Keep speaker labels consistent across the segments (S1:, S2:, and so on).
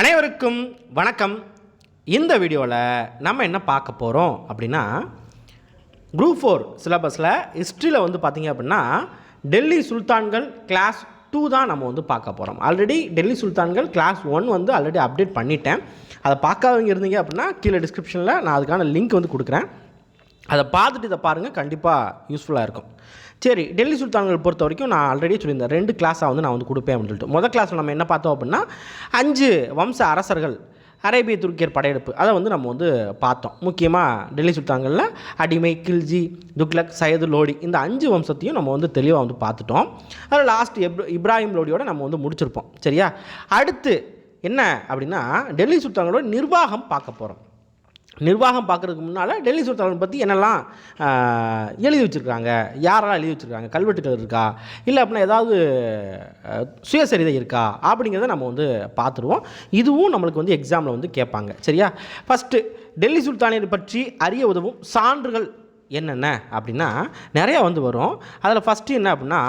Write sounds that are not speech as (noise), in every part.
S1: அனைவருக்கும் வணக்கம். இந்த வீடியோவில் நம்ம என்ன பார்க்க போகிறோம் அப்படின்னா குரூப் ஃபோர் சிலபஸில் ஹிஸ்ட்ரியில் வந்து பார்த்திங்க அப்படின்னா டெல்லி சுல்தான்கள் கிளாஸ் டூ தான் நம்ம வந்து பார்க்க போகிறோம் ஆல்ரெடி டெல்லி சுல்தான்கள் கிளாஸ் ஒன் வந்து ஆல்ரெடி அப்டேட் பண்ணிட்டேன். அதை பார்க்காதவங்க இருந்தீங்க அப்படின்னா கீழே டிஸ்கிரிப்ஷனில் நான் அதுக்கான லிங்க் வந்து கொடுக்குறேன். அதை பார்த்துட்டு இதை பாருங்கள் கண்டிப்பாக யூஸ்ஃபுல்லாக இருக்கும். சரி டெல்லி சுல்தான்கள் பொறுத்த வரைக்கும் நான் ஆல்ரெடி சொல்லியிருந்தேன் ரெண்டு கிளாஸாக வந்து நான் வந்து கொடுப்பேன் அப்படின்னு சொல்லிட்டு. முதல் கிளாஸில் நம்ம என்ன பார்த்தோம் அப்படின்னா அஞ்சு வம்ச அரசர்கள் அரேபிய துருக்கியர் படையெடுப்பு அதை வந்து நம்ம வந்து பார்த்தோம். முக்கியமாக டெல்லி சுல்தான்களில் அடிமை கில்ஜி துக்லக் சையது லோடி இந்த அஞ்சு வம்சத்தையும் நம்ம வந்து தெளிவாக வந்து பார்த்துட்டோம். அதில் லாஸ்ட் எப் இப்ராஹிம் லோடியோட நம்ம வந்து முடிச்சிருப்போம். சரியா? அடுத்து என்ன அப்படின்னா டெல்லி சுல்தான்களோட நிர்வாகம் பார்க்க போகிறோம் நிர்வாகம் பார்க்குறதுக்கு முன்னால் டெல்லி சுல்தானை பற்றி என்னெல்லாம் எழுதி வச்சுருக்காங்க? யாரெல்லாம் எழுதி வச்சுருக்காங்க? கல்வெட்டுகள் இருக்கா? இல்லை அப்படின்னா ஏதாவது சுயசரிதை இருக்கா? அப்படிங்கிறத நம்ம வந்து பார்த்துருவோம். இதுவும் நம்மளுக்கு வந்து எக்ஸாமில் வந்து கேட்பாங்க. சரியா? ஃபஸ்ட்டு டெல்லி சுல்தானியர் பற்றி அறிய உதவும் சான்றுகள் என்னென்ன? அப்படின்னா நிறையா வந்து வரும். அதில் ஃபஸ்ட்டு என்ன அப்படின்னா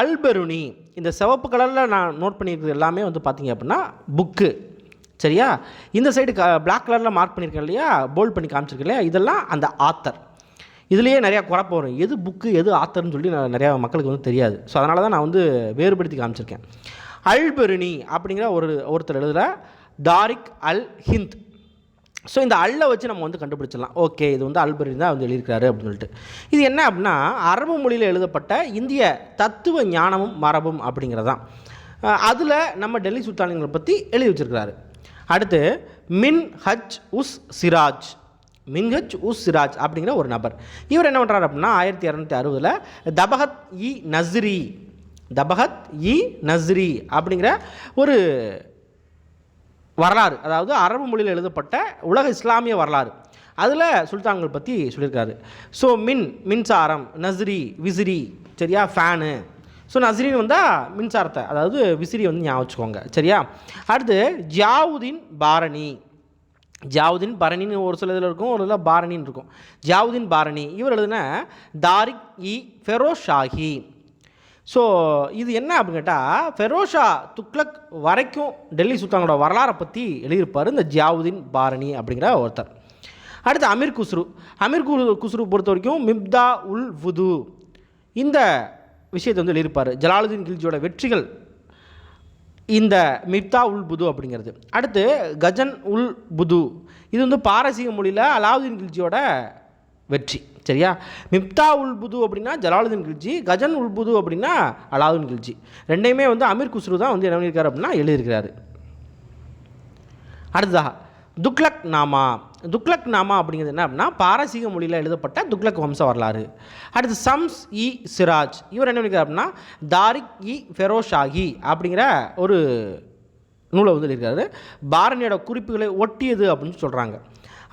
S1: அல்பெருனி. இந்த சிவப்பு கலரில் நான் நோட் பண்ணியிருக்கிறது எல்லாமே வந்து பார்த்திங்க அப்படின்னா புக்கு சரியா? இந்த சைடு க பிளாக் கலரில் மார்க் பண்ணியிருக்கேன் இல்லையா? போல்ட் பண்ணி காமிச்சிருக்கேன் இல்லையா? இதெல்லாம் அந்த ஆத்தர் இதுலேயே நிறையா குழப்பம் வரும். எது புக்கு எது ஆத்தர்னு சொல்லி நான் நிறையா மக்களுக்கு வந்து தெரியாது. ஸோ அதனால தான் நான் வந்து வேறுபடுத்தி காமிச்சிருக்கேன். அல்பெருனி அப்படிங்கிற ஒரு ஒருத்தர் எழுதுகிற தாரிக் அல் ஹிந்த். ஸோ இந்த அல்லை வச்சு நம்ம வந்து கண்டுபிடிச்சிடலாம். ஓகே இது வந்து அல்பெருனி தான் வந்து எழுதியிருக்காரு அப்படின்னு சொல்லிட்டு. இது என்ன அப்படின்னா அரபு மொழியில் எழுதப்பட்ட இந்திய தத்துவ ஞானமும் மரபும் அப்படிங்கிறதான். அதில் நம்ம டெல்லி சுல்தானியங்களை பற்றி எழுதி வச்சிருக்கிறாரு. அடுத்து மின் ஹஜ் உஸ் சிராஜ். மின்ஹஜ் உஸ் சிராஜ் அப்படிங்கிற ஒரு நபர். இவர் என்ன பண்ணுறாரு அப்படின்னா ஆயிரத்தி இரநூத்தி அறுபதில் தபகத் இ நஸ்ரி தபகத் இ நஸ்ரி அப்படிங்கிற ஒரு வரலாறு அதாவது அரபு மொழியில் எழுதப்பட்ட உலக இஸ்லாமிய வரலாறு. அதில் சுல்தான்கள் பற்றி சொல்லியிருக்காரு. ஸோ மின் மின்சாரம் நஸ்ரி விசிறி சரியா? ஃபேனு ஸோ நஸ்ரின்னு வந்தால் மின்சாரத்தை அதாவது விசிறியை வந்து ஞாபகம் வச்சுக்கோங்க. சரியா? அடுத்து ஜியாவுதீன் பாரணி. ஜாவுதீன் பரணின்னு ஒரு சில இதில் இருக்கும் ஒரு இதில் பாரணின்னு இருக்கும். ஜாவுதீன் பாரணி இவர் எழுதின தாரிக் இ ஃபெரோஸ் ஷாஹி ஸோ இது என்ன அப்படின்னு கேட்டால் ஃபெரோஷா துக்ளக் வரைக்கும் டெல்லி சுல்தானோட வரலாறை பற்றி எழுதியிருப்பார் இந்த ஜியாவுதீன் பாரணி அப்படிங்கிற ஒருத்தர். அடுத்து அமீர் குஸ்ரு. அமீர் குஸ்ரு பொறுத்த வரைக்கும் மிப்தா உல் வுது இந்த விஷயத்தை வந்து எழுதியிருப்பார். ஜலாலுதீன் கில்ஜியோட வெற்றிகள் இந்த மிப்தா உல் புது அப்படிங்கிறது. அடுத்து கஜன் உல் புது. இது வந்து பாரசீக மொழியில் அலாவுதீன் கில்ஜியோட வெற்றி. சரியா? மிப்தா உல் புது அப்படின்னா ஜலாலுதீன் கில்ஜி கஜன் உல் புது அப்படின்னா அலாவுதீன் கில்ஜி. ரெண்டையுமே வந்து அமீர் குஸ்ரு தான் வந்து என்ன பண்ணியிருக்காரு அப்படின்னா எழுதியிருக்கிறாரு. அடுத்ததாக துக்லக் நாமா. துக்லக் நாமா அப்படிங்கிறது என்ன அப்படின்னா பாரசீக மொழியில் எழுதப்பட்ட துக்லக் வம்ச வரலாறு. அடுத்து சம்ஸ் இ சிராஜ் இவர் என்ன பண்ணியிருக்காரு அப்படின்னா தாரிக் இ ஃபெரோஷாகி அப்படிங்கிற ஒரு நூலை வந்து எழுதியிருக்காரு. பாரணியோட குறிப்புகளை ஒட்டியது அப்படின்னு சொல்கிறாங்க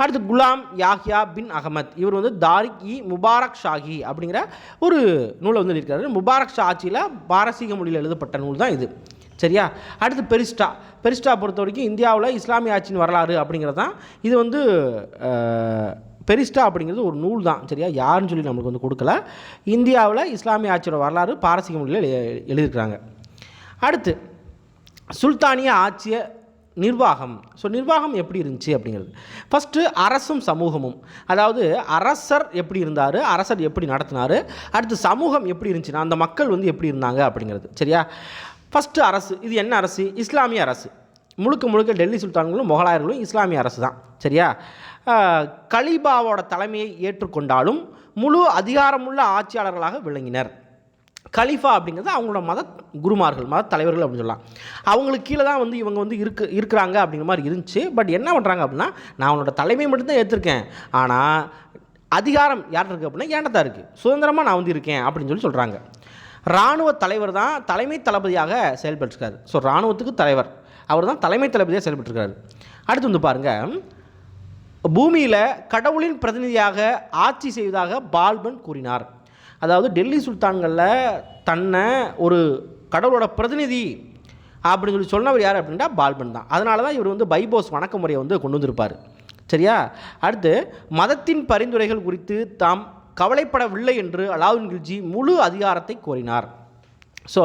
S1: அடுத்து குலாம் யாஹியா பின் அகமத் இவர் வந்து தாரிக் இ முபாரக் ஷாஹி அப்படிங்கிற ஒரு நூலை வந்து எழுதியிருக்காரு. முபாரக் ஷா ஆட்சியில் பாரசீக மொழியில் எழுதப்பட்ட நூல் தான் இது. சரியா? அடுத்து பெரிஸ்டா. பெரிஸ்டா பொறுத்த வரைக்கும் இந்தியாவில் இஸ்லாமிய ஆட்சியின் வரலாறு அப்படிங்கிறது தான் இது வந்து பெரிஸ்டா அப்படிங்கிறது ஒரு நூல் தான் சரியா? யாருன்னு சொல்லி நம்மளுக்கு வந்து கொடுக்கல. இந்தியாவில் இஸ்லாமிய ஆட்சியோட வரலாறு பாரசீக மொழியில் எழு- எழுதியிருக்கிறாங்க. அடுத்து சுல்தானிய ஆட்சிய நிர்வாகம். ஸோ நிர்வாகம் எப்படி இருந்துச்சு அப்படிங்கிறது. ஃபஸ்ட்டு அரசும் சமூகமும். அதாவது அரசர் எப்படி இருந்தார் அரசர் எப்படி நடத்தினார் அடுத்து சமூகம் எப்படி இருந்துச்சுன்னா அந்த மக்கள் வந்து எப்படி இருந்தாங்க அப்படிங்கிறது சரியா? ஃபஸ்ட்டு அரசு இது என்ன அரசு? இஸ்லாமிய அரசு. முழுக்க முழுக்க டெல்லி சுல்தான்களும் முகலாயர்களும் இஸ்லாமிய அரசு தான். சரியா? கலிபாவோட தலைமையை ஏற்றுக்கொண்டாலும் முழு அதிகாரமுள்ள ஆட்சியாளர்களாக விளங்கினர். கலீஃபா அப்படிங்கிறது அவங்களோட மத குருமார்கள் மத தலைவர்கள் அப்படின்னு சொல்லலாம். அவங்களுக்கு கீழே தான் வந்து இவங்க வந்து இருக்கு இருக்கிறாங்க அப்படிங்கிற மாதிரி இருந்துச்சு. பட் என்ன பண்ணுறாங்க அப்படின்னா நான் அவனோட தலைமை மட்டும்தான் ஏற்றிருக்கேன் ஆனால் அதிகாரம் யார்கிட்ட இருக்குது அப்படின்னா ஏன்ட்ட இருக்குது சுதந்திரமாக நான் வந்து இருக்கேன் அப்படின்னு சொல்லி சொல்கிறாங்க இராணுவ தலைவர் தான் தலைமை தளபதியாக செயல்பட்டுருக்காரு. ஸோ இராணுவத்துக்கு தலைவர். அவர் தான் தலைமை தளபதியாக செயல்பட்டுருக்காரு. அடுத்து வந்து பாருங்கள் பூமியில் கடவுளின் பிரதிநிதியாக ஆட்சி செய்வதாக பால்பன் கூறினார். அதாவது டெல்லி சுல்தான்களில் தன்னை ஒரு கடவுளோட பிரதிநிதி அப்படின்னு சொல்லி சொன்னவர் யார் அப்படின்னா பால்பன் தான். அதனால தான் இவர் வந்து பைபோஸ் வணக்க முறையை வந்து கொண்டு வந்திருப்பார். சரியா? அடுத்து மதத்தின் பரிந்துரைகள் குறித்து தாம் கவலைப்படவில்லை என்று அலாவுதீன் கில்ஜி முழு அதிகாரத்தை கோரினார். ஸோ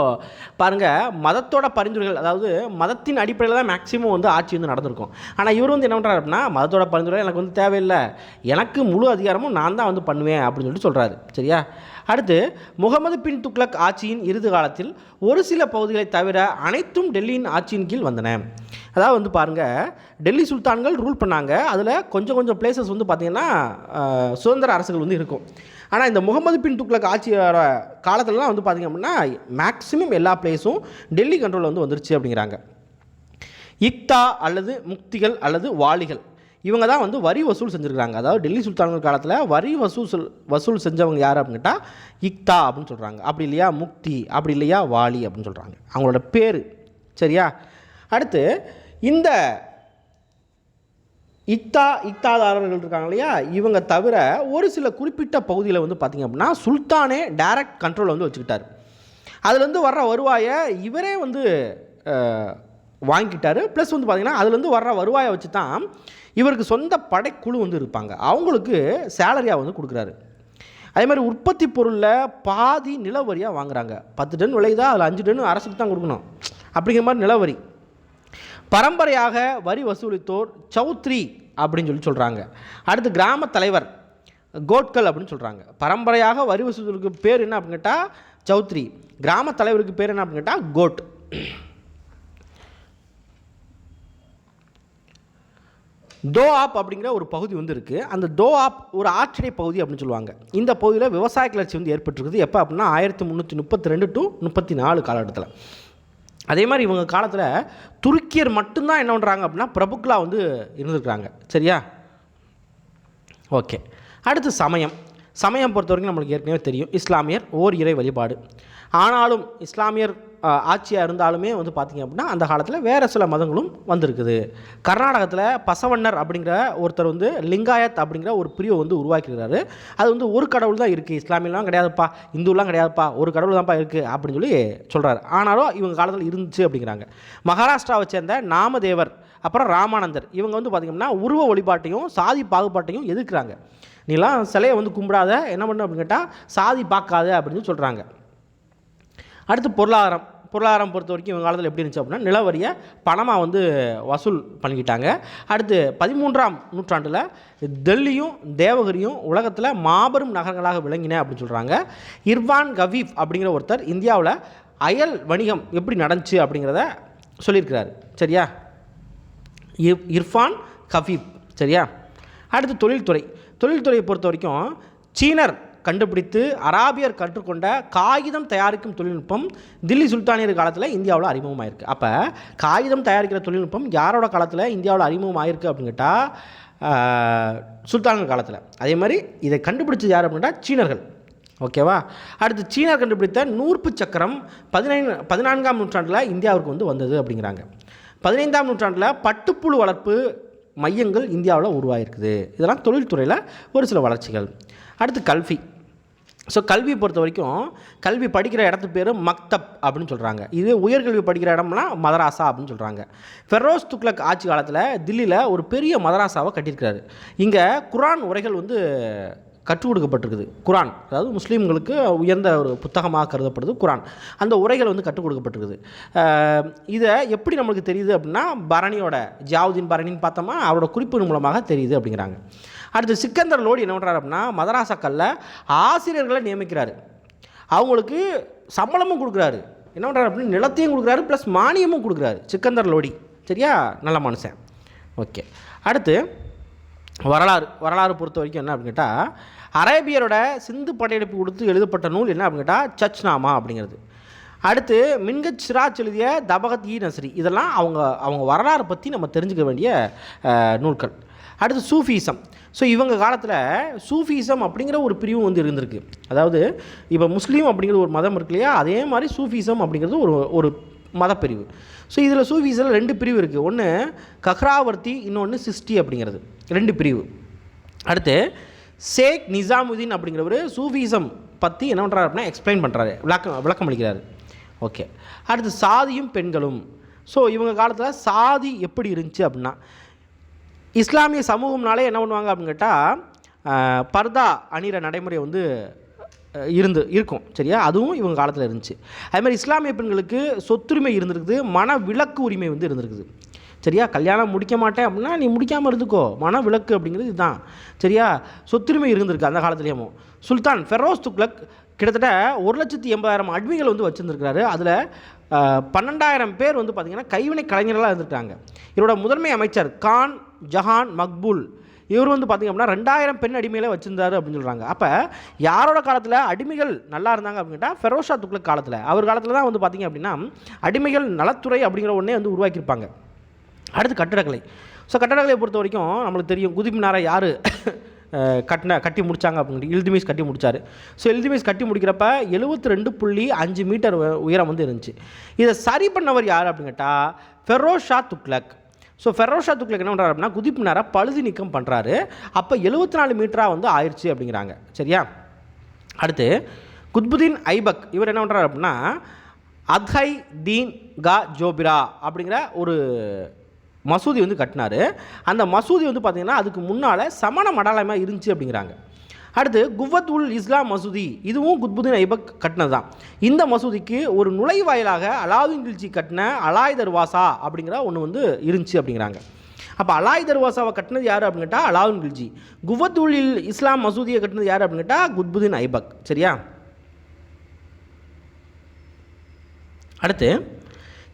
S1: பாருங்கள் மதத்தோட பரிந்துரைகள் அதாவது மதத்தின் அடிப்படையில் தான் மேக்ஸிமம் வந்து ஆட்சி வந்து நடந்திருக்கும். ஆனால் இவர் வந்து என்ன பண்ணுறாரு அப்படின்னா மதத்தோட பரிந்துரை எனக்கு வந்து தேவையில்லை. எனக்கு முழு அதிகாரமும் நான் தான் வந்து பண்ணுவேன் அப்படின்னு சொல்லிட்டு சொல்கிறாரு சரியா? அடுத்து முகமது பின் துக்ளக் ஆட்சியின் இறுதி காலத்தில் ஒரு சில பகுதிகளை தவிர அனைத்தும் டெல்லியின் ஆட்சியின் கீழ் வந்தன. அதாவது வந்து பாருங்கள் டெல்லி சுல்தான்கள் ரூல் பண்ணாங்க. அதில் கொஞ்சம் கொஞ்சம் பிளேசஸ் வந்து பார்த்திங்கன்னா சுதந்திர அரசுகள் வந்து இருக்கும். ஆனால் இந்த முகமது பின் துக்ளக் ஆட்சியோட காலத்துலலாம் வந்து பார்த்திங்க அப்படின்னா மேக்ஸிமம் எல்லா பிளேஸும் டெல்லி கண்ட்ரோலில் வந்து வந்துருச்சு அப்படிங்கிறாங்க இக்தா அல்லது முக்திகள் அல்லது வாலிகள் இவங்க தான் வந்து வரி வசூல் செஞ்சுருக்காங்க அதாவது டெல்லி சுல்தான்கள் காலத்தில் வரி வசூல் வசூல் செஞ்சவங்க யார் அப்படின்னு கேட்டால் இக்தா அப்படின்னு சொல்கிறாங்க அப்படி இல்லையா முக்தி அப்படி இல்லையா வாலி அப்படின்னு சொல்கிறாங்க அவங்களோட பேர் சரியா? அடுத்து இந்த இத்தா இத்தாதாரர்கள் இருக்காங்க இல்லையா? இவங்க தவிர ஒரு சில குறிப்பிட்ட பகுதியில் வந்து பார்த்திங்க அப்படின்னா சுல்தானே டைரக்ட் கண்ட்ரோல் வந்து வச்சுக்கிட்டார். அதுலேருந்து வர்ற வருவாயை இவரே வந்து அஹ், வாங்கிக்கிட்டாரு. ப்ளஸ் வந்து பார்த்திங்கன்னா அதுலேருந்து வர்ற வருவாயை வச்சு தான் இவருக்கு சொந்த படைக்குழு வந்து இருப்பாங்க. அவங்களுக்கு சேலரியாக வந்து கொடுக்குறாரு. அதே மாதிரி உற்பத்தி பொருளில் பாதி நிலவரியாக வாங்குறாங்க. பத்து டன் விளையுதா? அதில் அஞ்சு டன் அரசுக்கு தான் கொடுக்கணும். அப்படிங்கிற மாதிரி நிலவரி. பரம்பரையாக வரி வசூலித்தோர் சௌத்ரி அப்படின்னு சொல்லி சொல்கிறாங்க அடுத்து கிராம தலைவர் கோட்கள் அப்படின்னு சொல்கிறாங்க பரம்பரையாக வரி வசூலுக்கு பேர் என்ன அப்படின்னு கேட்டால் சௌத்ரி. கிராம தலைவருக்கு பேர் என்ன அப்படின்னு கேட்டால் கோட். தோ ஆப் அப்படிங்கிற ஒரு பகுதி வந்து இருக்குது அந்த தோ ஆப் ஒரு ஆற்றிடை பகுதி அப்படின்னு சொல்லுவாங்க. இந்த பகுதியில் விவசாய கிளர்ச்சி வந்து ஏற்பட்டிருக்குது. எப்போ அப்படின்னா ஆயிரத்தி முந்நூற்றி முப்பத்தி ரெண்டு டு முப்பத்தி நாலு காலகட்டத்தில். அதே மாதிரி இவங்க காலத்தில் துருக்கியர் மட்டும்தான் என்ன பண்ணுறாங்க அப்படின்னா பிரபுக்களாக வந்து இருந்திருக்கிறாங்க. சரியா? ஓகே. அடுத்து சமயம். சமயம் பொறுத்த வரைக்கும் நம்மளுக்கு ஏற்கனவே தெரியும். இஸ்லாமியர் ஓர் இறை வழிபாடு. ஆனாலும் இஸ்லாமியர் ஆட்சியாக இருந்தாலுமே வந்து பார்த்திங்க அப்படின்னா அந்த காலத்தில் வேறு சில மதங்களும் வந்திருக்குது. கர்நாடகத்தில் பசவண்ணர் அப்படிங்கிற ஒருத்தர் வந்து லிங்காயத் அப்படிங்கிற ஒரு பிரிவை வந்து உருவாக்கியிருக்காரு அது வந்து ஒரு கடவுள் தான் இருக்குது இஸ்லாமியெலாம் கிடையாதுப்பா. இந்துலாம் கிடையாதுப்பா. ஒரு கடவுள் தான்ப்பா இருக்குது அப்படின்னு சொல்லி சொல்கிறாரு ஆனாலும் இவங்க காலத்தில் இருந்துச்சு அப்படிங்கிறாங்க. மகாராஷ்டிராவை சேர்ந்த நாமதேவர் அப்புறம் ராமானந்தர் இவங்க வந்து பார்த்திங்கன்னா உருவ வழிபாட்டையும் சாதி பாகுபாட்டையும் எதிர்க்கிறாங்க. நீலாம் சிலையை வந்து கும்பிடாத என்ன பண்ணு அப்படின்னு கேட்டால் சாதி பார்க்காத அப்படின்னு சொல்கிறாங்க அடுத்து பொருளாதாரம். பொருளாதாரம் பொறுத்த வரைக்கும் இவங்க காலத்தில் எப்படி இருந்துச்சு அப்படின்னா நிலவரியை பணமாக வந்து வசூல் பண்ணிக்கிட்டாங்க. அடுத்து பதிமூன்றாம் நூற்றாண்டில் டெல்லியும் தேவகிரியும் உலகத்தில் மாபெரும் நகரங்களாக விளங்கின அப்படின்னு சொல்கிறாங்க இர்வான் கவீப் அப்படிங்கிற ஒருத்தர் இந்தியாவில் அயல் வணிகம் எப்படி நடந்துச்சு அப்படிங்கிறத சொல்லியிருக்கிறாரு. சரியா? இர் இர்ஃபான் கஃபீப் சரியா? அடுத்து தொழில்துறை. தொழில்துறையை பொறுத்த வரைக்கும் சீனர் கண்டுபிடித்து அராபியர் கற்றுக்கொண்ட காகிதம் தயாரிக்கும் தொழில்நுட்பம் தில்லி சுல்தானியர் காலத்தில் இந்தியாவில் அறிமுகமாயிருக்கு. அப்போ காகிதம் தயாரிக்கிற தொழில்நுட்பம் யாரோட காலத்தில் இந்தியாவில் அறிமுகமாயிருக்கு அப்படின்னு கேட்டால் சுல்தானியர் காலத்தில். அதே மாதிரி இதை கண்டுபிடிச்சது யார் அப்படின்னா சீனர்கள். ஓகேவா? அடுத்து சீனர் கண்டுபிடித்த நூற்பு சக்கரம் பதினைந்து பதினான்காம் நூற்றாண்டில் இந்தியாவிற்கு வந்து வந்தது அப்படிங்கிறாங்க. பதினைந்தாம் நூற்றாண்டில் பட்டுப்புழு வளர்ப்பு மையங்கள் இந்தியாவில் உருவாயிருக்குது. இதெல்லாம் தொழில்துறையில் ஒரு சில வளர்ச்சிகள். அடுத்து கல்வி. ஸோ கல்வியை பொறுத்த வரைக்கும் கல்வி படிக்கிற இடத்து பேர் மக்தப் அப்படின்னு சொல்கிறாங்க இது உயர்கல்வி படிக்கிற இடம்னா மதராசா அப்படின்னு சொல்கிறாங்க ஃபெரோஸ் துக்ளக் ஆட்சி காலத்தில் தில்லியில் ஒரு பெரிய மதராசாவை கட்டியிருக்கிறாரு. இங்கே குரான் உரைகள் வந்து கற்றுக் கொடுக்கப்பட்டிருக்குது குரான். அதாவது முஸ்லீம்களுக்கு உயர்ந்த ஒரு புத்தகமாக கருதப்படுது குரான். அந்த உரைகள் வந்து கற்றுக் கொடுக்கப்பட்டிருக்குது இதை எப்படி நம்மளுக்கு தெரியுது அப்படின்னா பரணியோட ஜாவுதீன் பரணின்னு பார்த்தோமா அவரோட குறிப்பின் மூலமாக தெரியுது அப்படிங்கிறாங்க. அடுத்து சிக்கந்தர் லோடி என்ன பண்ணுறாரு அப்படின்னா மதராசாக்களில் ஆசிரியர்களை நியமிக்கிறாரு. அவங்களுக்கு சம்பளமும் கொடுக்குறாரு. என்ன பண்ணுறாரு அப்படின்னு நிலத்தையும் கொடுக்குறாரு ப்ளஸ் மானியமும் கொடுக்குறாரு. சிக்கந்தர் லோடி. சரியா? நல்ல மனுஷன். ஓகே. அடுத்து வரலாறு. வரலாறு பொறுத்த வரைக்கும் என்ன அப்படின்னு கேட்டால் அரேபியரோட சிந்து படையெடுப்பு கொடுத்து எழுதப்பட்ட நூல் என்ன அப்படின்னு கேட்டால் சச்னாமா அப்படிங்கிறது. அடுத்து மின்கத் சிராஜ் எழுதிய தபகத் இ நஸ்ரி. இதெல்லாம் அவங்க அவங்க வரலாறு பற்றி நம்ம தெரிஞ்சுக்க வேண்டிய நூல்கள். அடுத்து சூஃபிசம். ஸோ இவங்க காலத்தில் சூஃபிசம் அப்படிங்கிற ஒரு பிரிவு வந்து இருந்திருக்கு. அதாவது இப்போ முஸ்லீம் அப்படிங்கிற ஒரு மதம் இருக்கு இல்லையா? அதே மாதிரி சூஃபிசம் அப்படிங்கிறது ஒரு ஒரு மதப்பிரிவு. ஸோ இதில் சூஃபிஸில் ரெண்டு பிரிவு இருக்குது ஒன்று கஹ்ராவர்த்தி இன்னொன்று சிஸ்டி அப்படிங்கிறது. ரெண்டு பிரிவு. அடுத்து ஷேக் நிசாமுதீன் அப்படிங்கிறவர் சூஃபிசம் பற்றி என்ன பண்ணுறாரு அப்படின்னா எக்ஸ்பிளைன் பண்ணுறாரு விளக்கம் விளக்கம் அளிக்கிறாரு. ஓகே அடுத்து சாதியும் பெண்களும். ஸோ இவங்க காலத்தில் சாதி எப்படி இருந்துச்சு அப்படின்னா இஸ்லாமிய சமூகம்னாலே என்ன பண்ணுவாங்க அப்படின்னு கேட்டால் பர்தா அணிகிற நடைமுறை வந்து இருந்து இருக்கும். சரியா? அதுவும் இவங்க காலத்தில் இருந்துச்சு. அதுமாதிரி இஸ்லாமிய பெண்களுக்கு சொத்துரிமை இருந்திருக்குது மன விலக்கு உரிமை வந்து இருந்திருக்குது. சரியா கல்யாணம் முடிக்க மாட்டேன் அப்படின்னா நீ முடிக்காமல் இருந்துக்கோ. மன விளக்கு அப்படிங்கிறது இதுதான். சரியா? சொத்துரிமை இருந்திருக்கு அந்த காலத்துலேயும். சுல்தான் ஃபெரோஸ் துக்லக் கிட்டத்தட்ட ஒரு லட்சத்தி எண்பதாயிரம் அடிமைகள் வந்து வச்சுருந்துருக்காரு அதில் பன்னெண்டாயிரம் பேர் வந்து பார்த்திங்கன்னா கைவினை கலைஞர்களாக இருந்திருக்காங்க. இவரோட முதன்மை அமைச்சர் கான் ஜஹான் மக்பூல். இவர் வந்து பார்த்திங்க அப்படின்னா ரெண்டாயிரம் பெண் அடிமையிலே வச்சிருந்தாரு அப்படின்னு சொல்கிறாங்க அப்போ யாரோட காலத்தில் அடிமைகள் நல்லா இருந்தாங்க அப்படின்ட்டா ஃபெரோஷா துக்ளக் காலத்தில். அவர் காலத்தில் தான் வந்து பார்த்திங்க அப்படின்னா அடிமைகள் நலத்துறை அப்படிங்கிற ஒன்றே வந்து உருவாக்கியிருப்பாங்க. அடுத்து கட்டடக்கலை. ஸோ கட்டடக்கலையை பொறுத்த வரைக்கும் நம்மளுக்கு தெரியும் குதிப் யார் (laughs) கட்டின கட்டி முடிச்சாங்க அப்படின்ட்டு இல்துமீஸ் கட்டி முடிச்சார். ஸோ இல்துமீஸ் கட்டி முடிக்கிறப்ப எழுபத்தி ரெண்டு புள்ளி அஞ்சு மீட்டர் உ- உயரம் வந்து இருந்துச்சு. இதை சரி பண்ணவர் யார் அப்படின்னு கேட்டால் ஃபெரோஷா துக்லக் ஸோ ஃபெரோஷா துக்லக் என்ன பண்ணுறாரு அப்படின்னா குதிப் பழுது நீக்கம் பண்ணுறாரு அப்போ எழுபத்தி நாலு மீட்டராக வந்து ஆயிடுச்சு அப்படிங்கிறாங்க. சரியா? அடுத்து குத்புதீன் ஐபக் இவர் என்ன பண்ணுறாரு அப்படின்னா அத்ஹை தீன் கா ஜோபிரா அப்படிங்கிற ஒரு மசூதி வந்து கட்டினார். அந்த மசூதி வந்து பார்த்திங்கன்னா அதுக்கு முன்னால் சமண மடாலயமாக இருந்துச்சு அப்படிங்கிறாங்க. அடுத்து குவத் உல் இஸ்லாம் மசூதி இதுவும் குத்புதீன் ஐபக் கட்டினது தான் இந்த மசூதிக்கு ஒரு நுழைவாயிலாக அலாவுதீன் கில்ஜி கட்டின அலாய் தர்வாசா அப்படிங்கிற ஒன்று வந்து இருந்துச்சு அப்படிங்கிறாங்க. அப்போ அலாய் தர்வாசாவை கட்டினது யார் அப்படின்னு கேட்டால் அலாவுதீன் கில்ஜி குவத் உல் இல் இஸ்லாம் மசூதியை கட்டினது யார் அப்படின்னு கேட்டால் குத்புதீன் ஐபக். சரியா? அடுத்து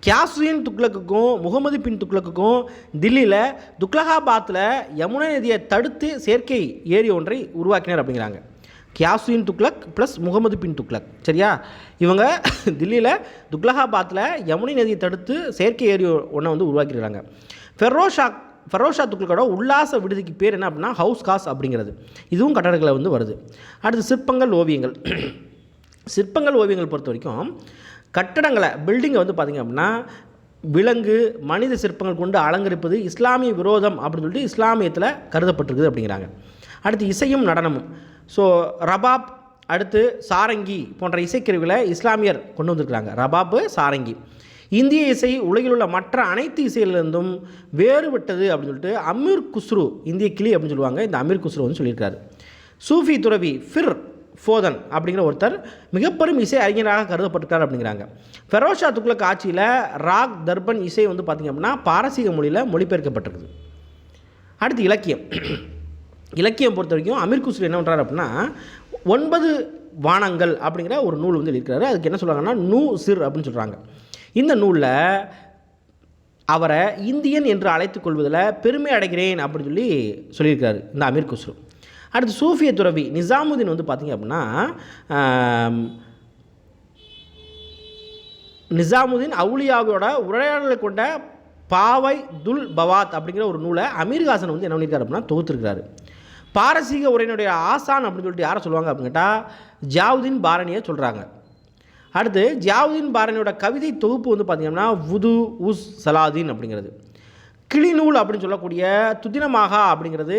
S1: கியாசுயின் துக்ளக்குக்கும் முகமது பின் துக்ளக்குக்கும் தில்லியில் துக்லகாபாத்தில் யமுனை நதியை தடுத்து செயற்கை ஏரி ஒன்றை உருவாக்கினார் அப்படிங்கிறாங்க. கியாசுயின் துக்ளக் ப்ளஸ் முகமது பின் துக்ளக். சரியா? இவங்க தில்லியில் துக்லகாபாத்தில் யமுனை நதியை தடுத்து செயற்கை ஏரி ஒன்றை வந்து உருவாக்கிடுறாங்க ஃபெரோஷா ஃபெரோஷா துக்ளக்கோட உல்லாச விடுதிக்கு பேர் என்ன அப்படின்னா ஹவுஸ் காஸ் அப்படிங்கிறது. இதுவும் கட்டடங்களை வந்து வருது. அடுத்து சிற்பங்கள் ஓவியங்கள். சிற்பங்கள் ஓவியங்கள் பொறுத்த வரைக்கும் கட்டடங்களை பில்டிங்கை வந்து பார்த்திங்க அப்படின்னா விலங்கு மனித சிற்பங்கள் கொண்டு அலங்கரிப்பது இஸ்லாமிய விரோதம் அப்படின்னு சொல்லிட்டு இஸ்லாமியத்தில் கருதப்பட்டிருக்குது அப்படிங்கிறாங்க. அடுத்து இசையும் நடனமும். ஸோ ரபாப் அடுத்து சாரங்கி போன்ற இசைக்கருவிகளை இஸ்லாமியர் கொண்டு வந்திருக்கிறாங்க. ரபாப்பு சாரங்கி. இந்திய இசை உலகில் உள்ள மற்ற அனைத்து இசையிலிருந்தும் வேறுபட்டது அப்படின்னு சொல்லிட்டு அமீர் குஸ்ரு இந்திய கிளி அப்படின்னு சொல்லுவாங்க. இந்த அமீர் குஸ்ரு வந்து சொல்லியிருக்காரு. சூஃபி துறவி ஃபிர் ஃபோதன் அப்படிங்கிற ஒருத்தர் மிகப்பெரும் இசை அறிஞராக கருதப்பட்டிருக்கார் அப்படிங்கிறாங்க. ஃபெரோஷா துக்ளக் ஆட்சியில் ராக் தர்பன் இசை வந்து பார்த்திங்க அப்படின்னா பாரசீக மொழியில் மொழிபெயர்க்கப்பட்டிருக்குது. அடுத்து இலக்கியம். இலக்கியம் பொறுத்த வரைக்கும் அமீர் குஸ்ரு என்ன பண்ணுறாரு அப்படின்னா ஒன்பது வானங்கள் அப்படிங்கிற ஒரு நூல் வந்து இருக்கிறாரு அதுக்கு என்ன சொல்கிறாங்கன்னா நூ சிர் அப்படின்னு சொல்கிறாங்க இந்த நூலில் அவரை இந்தியன் என்று அழைத்துக் கொள்வதில் பெருமை அடைகிறேன் அப்படின்னு சொல்லி சொல்லியிருக்காரு இந்த அமீர் குஸ்ரு. அடுத்து சூஃபிய துறவி நிசாமுதீன் வந்து பார்த்திங்க அப்படின்னா நிசாமுதீன் அவுலியாவோட உரையாடலை கொண்ட பாவை துல் பவாத் அப்படிங்கிற ஒரு நூலை அமீர்ஹாசன் வந்து என்ன பண்ணியிருக்காரு அப்படின்னா தொகுத்திருக்கிறாரு. பாரசீக உரையினுடைய ஆசான் அப்படின்னு சொல்லிட்டு யாரை சொல்லுவாங்க அப்படின்னு கேட்டால் ஜாவுதீன் பாரணியை சொல்கிறாங்க அடுத்து ஜியாவுதீன் பாரணியோட கவிதை தொகுப்பு வந்து பார்த்திங்கன்னா வுது உஸ் சலாதீன் அப்படிங்கிறது. கிளிநூல் அப்படின்னு சொல்லக்கூடிய துதினமாகா அப்படிங்கிறது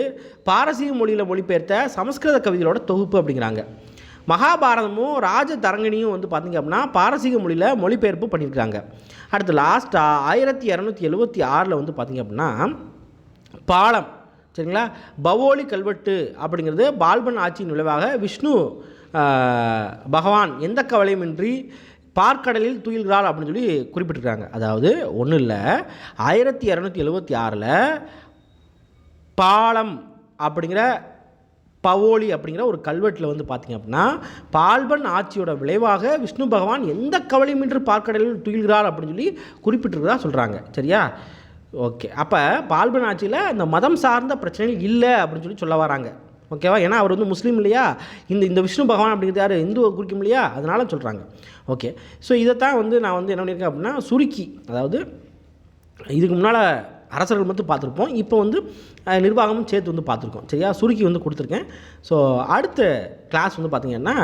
S1: பாரசீக மொழியில் மொழிபெயர்த்த சமஸ்கிருத கவிதைகளோட தொகுப்பு அப்படிங்கிறாங்க. மகாபாரதமும் ராஜ தரங்கிணியும் வந்து பார்த்திங்க அப்படின்னா பாரசீக மொழியில் மொழிபெயர்ப்பு பண்ணியிருக்காங்க. அடுத்து லாஸ்ட்டாக ஆயிரத்தி இரநூத்தி எழுபத்தி ஆறில் வந்து பார்த்திங்க அப்படின்னா பாலம் சரிங்களா? பவோலி கல்வெட்டு அப்படிங்கிறது பால்பன் ஆட்சியின் விளைவாக விஷ்ணு பகவான் எந்த கவலையுமின்றி பார்க்கடலில் துயில்கிறாள் அப்படின்னு சொல்லி குறிப்பிட்டிருக்காங்க. அதாவது ஒன்றும் இல்லை ஆயிரத்தி இரநூத்தி எழுபத்தி ஆறில் பாலம் அப்படிங்கிற பவோலி அப்படிங்கிற ஒரு கல்வெட்டில் வந்து பார்த்திங்க அப்படின்னா பால்பன் ஆட்சியோட விளைவாக விஷ்ணு பகவான் எந்த கவலையுமின்றி பார்க்கடலில் துயில்கிறார் அப்படின்னு சொல்லி குறிப்பிட்டிருக்கிறதா சொல்கிறாங்க சரியா? ஓகே. அப்போ பால்பன் ஆட்சியில் இந்த மதம் சார்ந்த பிரச்சனைகள் இல்லை அப்படின்னு சொல்லி சொல்ல வராங்க. ஓகேவா? ஏன்னா அவர் வந்து முஸ்லீம் இல்லையா? இந்த இந்த விஷ்ணு பகவான் அப்படிங்கிறது யார்? இந்துவை குறிக்கும் இல்லையா? அதனால சொல்கிறாங்க ஓகே. ஸோ இதைத்தான் வந்து நான் வந்து என்ன பண்ணியிருக்கேன் அப்படின்னா சுருக்கி அதாவது இதுக்கு முன்னால் அரசர்கள் மட்டும் பார்த்துருப்போம். இப்போ வந்து நிர்வாகமும் சேர்த்து வந்து பார்த்துருக்கோம். சரியா? சுருக்கி வந்து கொடுத்துருக்கேன். ஸோ அடுத்த கிளாஸ் வந்து பார்த்திங்கன்னா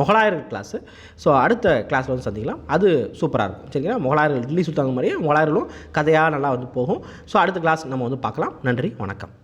S1: முகலாயர்கள் கிளாஸு ஸோ அடுத்த கிளாஸில் வந்து சந்திக்கலாம். அது சூப்பராக இருக்கும். சரிங்களா? முகலாயர்கள் டெல்லி சுத்தாங்க மாதிரியே முகலாயர்களும் கதையாக நல்லா வந்து போகும். ஸோ அடுத்த கிளாஸ் நம்ம வந்து பார்க்கலாம். நன்றி வணக்கம்.